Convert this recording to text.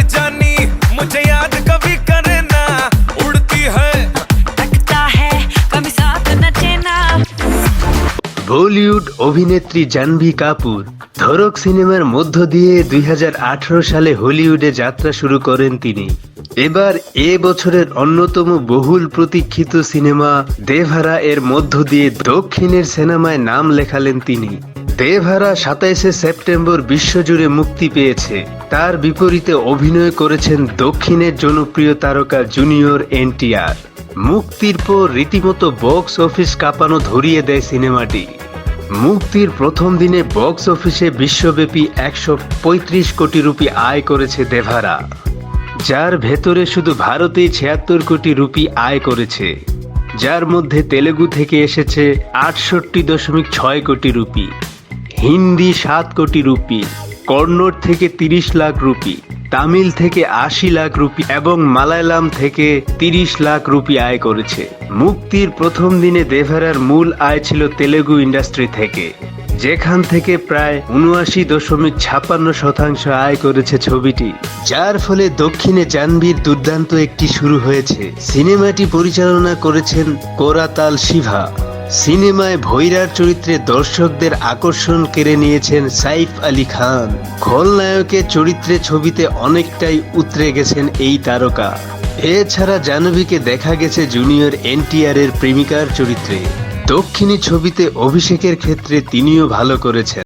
जानी मुझे याद कभी करे ना उड़ती है लगता है कभी साथ नचे ना বলিউড অভিনেত্রী জাহ্নবী কাপুর ধরক সিনেমার মধ্য দিয়ে দুই সালে হলিউডে যাত্রা শুরু করেন তিনি এবার এ বছরের অন্যতম বহুল প্রতীক্ষিত সিনেমা দেভারা এর মধ্য দিয়ে দক্ষিণের সিনেমায় নাম লেখালেন তিনি দেভারা সাতাইশে সেপ্টেম্বর বিশ্বজুড়ে মুক্তি পেয়েছে তার বিপরীতে অভিনয় করেছেন দক্ষিণের জনপ্রিয় তারকা জুনিয়র এনটিআর। মুক্তির পর রীতিমতো বক্স অফিস কাঁপানো ধরিয়ে দেয় সিনেমাটি। মুক্তির প্রথম দিনে বক্স অফিসে বিশ্বব্যাপী একশো পঁয়ত্রিশ কোটি রুপি আয় করেছে দেভারা, যার ভেতরে শুধু ভারতেই ছিয়াত্তর কোটি রুপি আয় করেছে, যার মধ্যে তেলেগু থেকে এসেছে আটষট্টি দশমিক ছয় কোটি রুপি, হিন্দি সাত কোটি রুপি কন্নড় থেকে তিরিশ লাখ রুপি, তামিল থেকে আশি লাখ রুপি এবং মালায়ালাম থেকে তিরিশ লাখ রুপি আয় করেছে। মুক্তির প্রথম দিনে দেভারার মূল আয় ছিল তেলেগু ইন্ডাস্ট্রি থেকে, যেখান থেকে প্রায় উনআশি দশমিক ছাপ্পান্ন শতাংশ আয় করেছে ছবিটি, যার ফলে দক্ষিণে জানবীর দুর্দান্ত একটি শুরু হয়েছে। সিনেমাটি পরিচালনা করেছেন কোরাতাল শিভা। সিনেমায় ভৈরার চরিত্রে দর্শকদের আকর্ষণ কেড়ে নিয়েছেন সাইফ আলী খান। খলনায়কের চরিত্রে ছবিতে অনেকটাই উতরে গেছেন এই তারকা। এছাড়া জাহ্নবীকে দেখা গেছে জুনিয়র এনটিআর এর প্রেমিকার চরিত্রে। দক্ষিণী ছবিতে অভিষেকের ক্ষেত্রে তিনিও ভালো করেছেন।